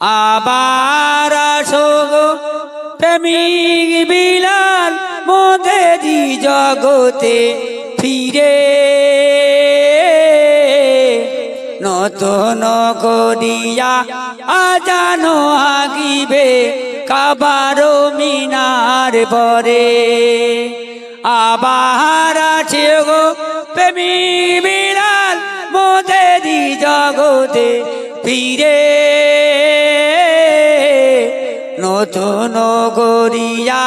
আবার প্রেমিক বিলাল, মোদেরি জগতে ফিরে। নতুন করিয়া আজানো আগিবে কাবারো মিনার পরে। আবার আছে গো প্রেমিক বিলাল, মোদেরি জগতে ফিরে। নতুন গরিয়া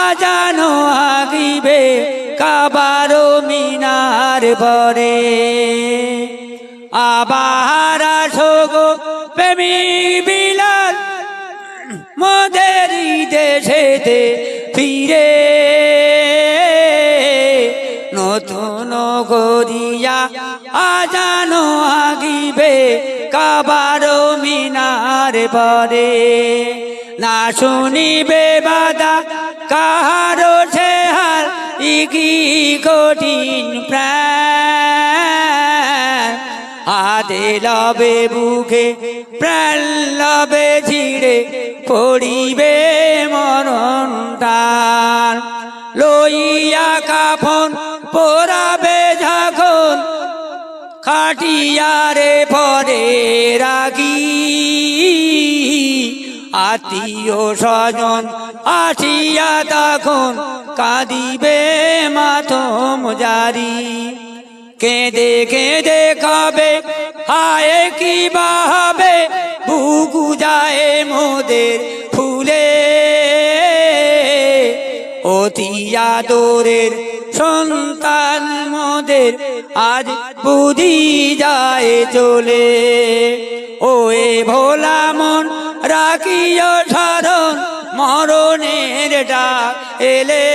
আজানো আগিবে, কাবারো মিনার পরে আবার আসো গো প্রেমী বিলাল, মোদের দেশেতে ফিরে। নতুন গরিয়া আজানো আগিবে, কাবারো মিনার পরে না শুনিবে বাদা, কাহারো ছেহার ইকি কঠিন প্রাণ। হাতে লবে বুকে, প্রাণ লবে ছিড়ে পড়িবে মরণটান লইয়া কাফন পোড়াবে যখন, খাটিয়ারে পরে আত্মীয় স্বজন আসিয়া তখন কাঁদিবে মাথম জারি। কেঁদে কেঁদে খাবে, হায় কি বাহাবে বুকু যায় মোদের ফুলে। অতি দোরের সন্তান মোদের আজ বুঝি যায় চলে। ও এ ভোলা রাখিও সাধন মরণের ডাক এলে।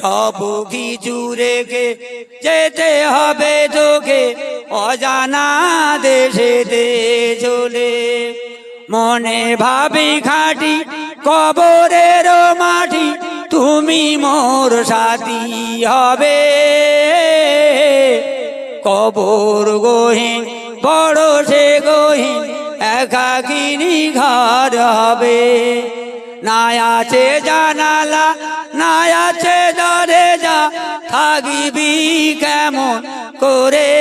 সব কিছু রেখে যেতে হবে তোকে, অজানা দেশেতে চলে। মনে ভাবি খাটি কবরের মাটি, তুমি মোর সাথী হবে। কবর গহীন, বড় সে গহীন একাকিনী ঘর হবে। না আছে জানালা না আছে দরেজা, থাকিবি কেমন করে?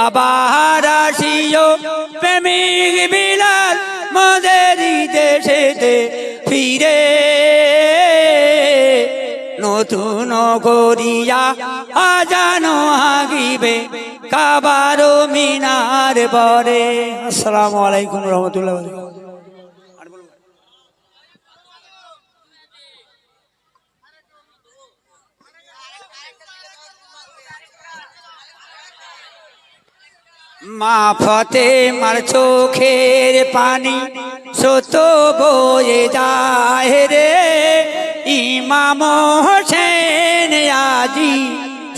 আবার আসিও প্রেমিক বিলাল, মদেরি দেশেতে ফিরে। নতুন করিয়া আজানো আগিবে কাবারো মিনার পরে। আসসালামু আলাইকুম রহমতুল্লাহ। মা ফতে মার চোখের পানি সত বয়ে যায় রে। ইমাম হোসেন আজি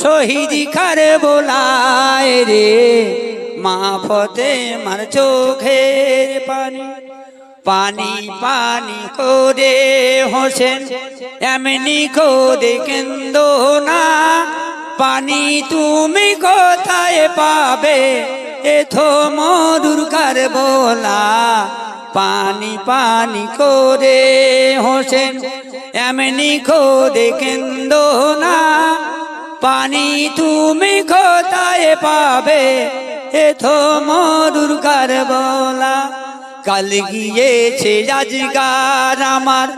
শহীদ কার বোলায় রে। মা ফতে মার চোখের পানি পানি পানি করে হোসেন, এমনি করে কেন্দ না। পানি তুমি কোথায় পাবে? এথো মধুর কার বলা। পানি পানি করে হোসেন, এমনি করে কেন্দ না। পানি তুমি কোথায় পাবে? এথো মধুর কার বলা। কাল গিয়েছে আজগার আমার,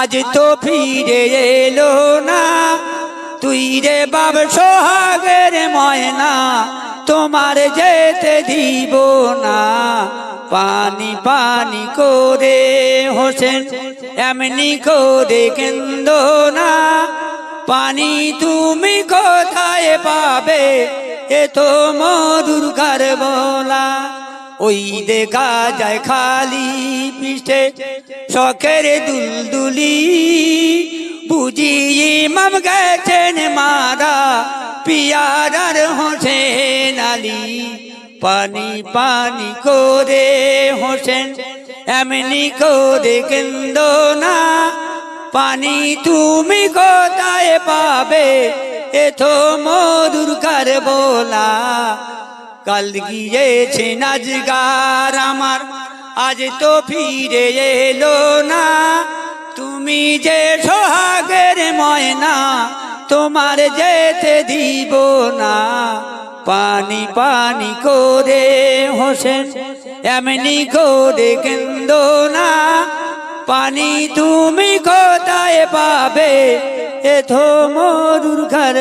আজ তো ফিরে এলো না। তুই রে বাব সোহাগের ময়না, তোমার যেতে দিব না। পানি পানি করে হোসেন, এমনি করে কেন্দ না। পানি তুমি কোথায় পাবে? এ তো মধুর কার বলা ওই দেখা যায় খালি পিঠে শখের দুলদুলি। বুঝি ইমাম গেছেন মারা, পিয়ারার হোসেন আলী। পানি পানি করে হোসেন, এমনি করে কেন্দ না। পানি তুমি কোথায় পাবে? এ তো মধুর কার বলা কাল গিয়েছে নাজগার আমার, আজ তো ফিরে এলো না। তুমি যে সোহাগের ময়না, তোমার যেতে দিব না। পানি পানি করে হোসেন, এমনি করে কেন্দ না। পানি তুমি কোথায় পাবে? এ থো মরুর ঘর